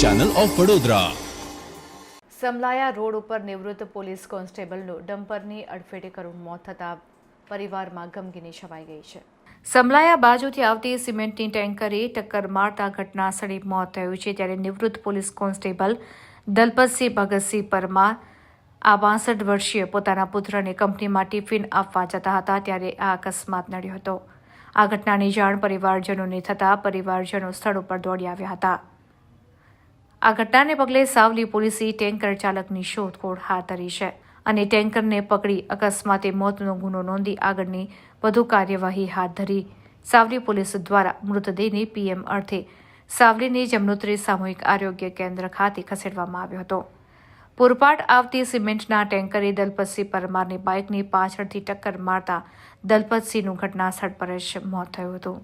Channel of Vadodara Samlaya road ઉપર નિવૃત્ત police કોન્સ્ટેબલનું ડમ્પરની અડફેટે કરુણ મોત થતાં પરિવારમાં ગમગીની છવાઈ ગઈ છે. સમલાયા બાજુથી આવતી સિમેન્ટની ટેન્કરે ટક્કર મારતા ઘટના સ્થળે મોત થયું છે ત્યારે નિવૃત્ત પોલીસ કોન્સ્ટેબલ દલપતસિંહ ભગતસિંહ પરમાર આ બાસઠ વર્ષીય પોતાના પુત્રને કંપનીમાં ટિફિન આપવા જતા હતા ત્યારે આ અકસ્માત નડ્યો હતો. આ ઘટનાની જાણ પરિવારજનોને થતાં પરિવારજનો સ્થળ ઉપર દોડી આવ્યા હતા. આ ઘટનાને પગલે સાવલી પોલીસે ટેન્કર ચાલકની શોધખોળ હાથ ધરી છે અને ટેન્કરને પકડી અકસ્માતે મોતનો ગુનો નોંધી આગળની વધુ કાર્યવાહી હાથ ધરી. સાવલી પોલીસ દ્વારા મૃતદેહને પીએમ અર્થે સાવલીની જમનોત્રી સામૂહિક આરોગ્ય કેન્દ્ર ખાતે ખસેડવામાં આવ્યો હતો. પૂરપાટ આવતી સિમેન્ટના ટેન્કરે દલપતસિંહ પરમારની બાઇકની પાછળથી ટક્કર મારતા દલપતસિંહનું ઘટનાસ્થળ પર જ મોત થયું હતું.